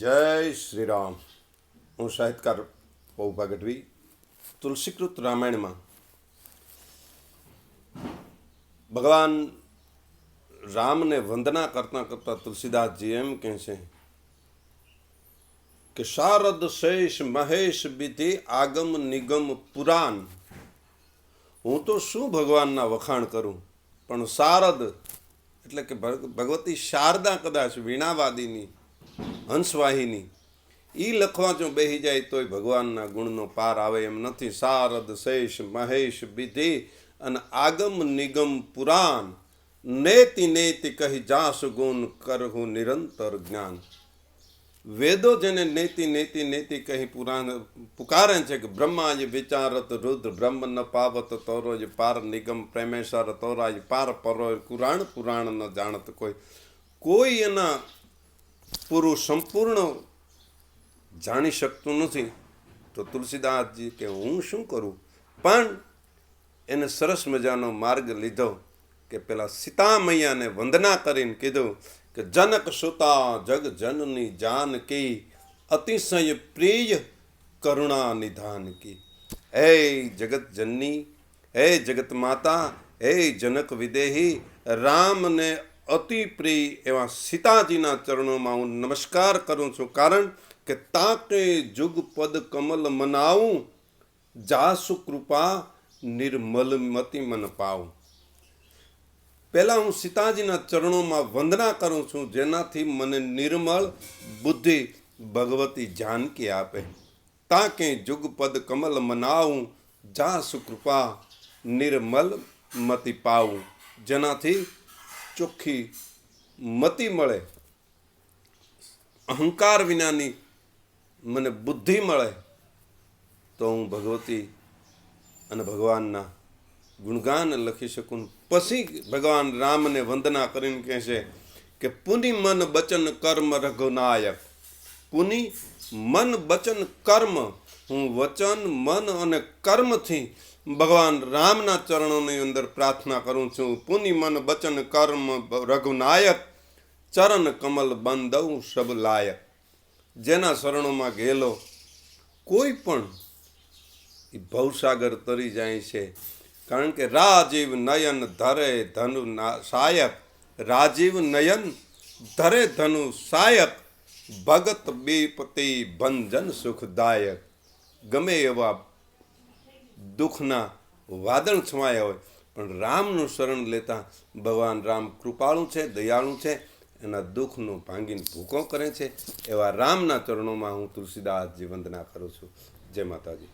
જય શ્રી રામ હું સાહિત્યકાર પૌભા ગઢવી તુલસીકૃત રામાયણમાં ભગવાન રામને વંદના કરતા કરતા તુલસીદાસજી એમ કહે છે કે શારદ શેષ મહેશ બીતિ આગમ નિગમ પુરાણ હું તો શું ભગવાનના વખાણ કરું? પણ શારદ એટલે કે ભગ- ભગવતી શારદા કદાચ વીણાવાદીની હંસવાહિની. એ લખવા જો બેહી જાય તોય ભગવાનના ગુણનો પાર આવે એમ નથી. શારદ શેષ, મહેશ વિધિ અને આગમ, નિગમ, પુરાણ. નેતિ નેતિ કહી જાસ ગુણ, કરહું નિરંતર જ્ઞાન. વેદો જેને નેતિ નેતિ નેતિ કહી પુરાણ પુકારે છે કે બ્રહ્માજ વિચારત, રુદ્ર, બ્રહ્મ ન પાવત તોરોજ પાર નિગમ, પ્રેમેશ્વર તોરાજ પાર પરો પુરાણ પુરાણ ન જાણત કોઈ. કોઈ એના પૂરું સંપૂર્ણ જાણી શકતું નથી. તો તુલસીદાસજી કે, હું શું કરું? પણ એને સરસ મજાનો માર્ગ લીધો કે પેલા સીતા મૈયાને વંદના કરીને કીધું કે, જનક સુતા જગ જનની જાનકી અતિશય પ્રિય કરુણા નિધાન કી. હે જગત જનની, હે જગત માતા, હે જનક વિદેહી, રામને અતિ પ્રિય એવા સીતાજીના ચરણોમાં હું નમસ્કાર કરું છું. કારણ કે તાકે જુગ પદ કમલ મનાવું, જાસુ કૃપા નિર્મલ મતિ મન પાવું. પહેલાં હું સીતાજીના ચરણોમાં વંદના કરું છું, જેનાથી મને નિર્મળ બુદ્ધિ ભગવતી જાનકી આપે. તાકે જુગ પદ કમલ મનાવું, જાસુ કૃપા નિર્મલ મતિ પાવું, જેનાથી ચોખ્ખી મતિ મળે, અહંકાર વિનાની મને બુદ્ધિ મળે, તો હું ભગવતી અને ભગવાનના ગુણગાન લખી શકું. પછી ભગવાન રામને વંદના કરીને કહે છે કે, પુનિ મન બચન કર્મ રઘુનાયક. પુનિ મન બચન કર્મ. હું વચન, મન અને કર્મથી ભગવાન રામના ચરણોની અંદર પ્રાર્થના કરું છું. પુનિ મન બચન કર્મ રઘુનાયક, ચરણ કમલ બંદવ સબ લાયક જેના શરણોમાં ગયેલો કોઈ પણ એ ભવસાગર તરી જાય છે. કારણ કે રાજીવ નયન ધરે ધનુ સાયક, રાજીવ નયન ધરે ધનુ સાયક, ભગત બીપતિ ભંજન સુખદાયક. ગમે એવા દુઃખના વાદળ છવાયા હોય, પણ રામનું શરણ લેતા ભગવાન રામ કૃપાળુ છે, દયાળુ છે, એના દુઃખનું ભાંગીને ભૂકો કરે છે. એવા રામના ચરણોમાં હું તુલસીદાસજી વંદના કરું છું. જય માતાજી.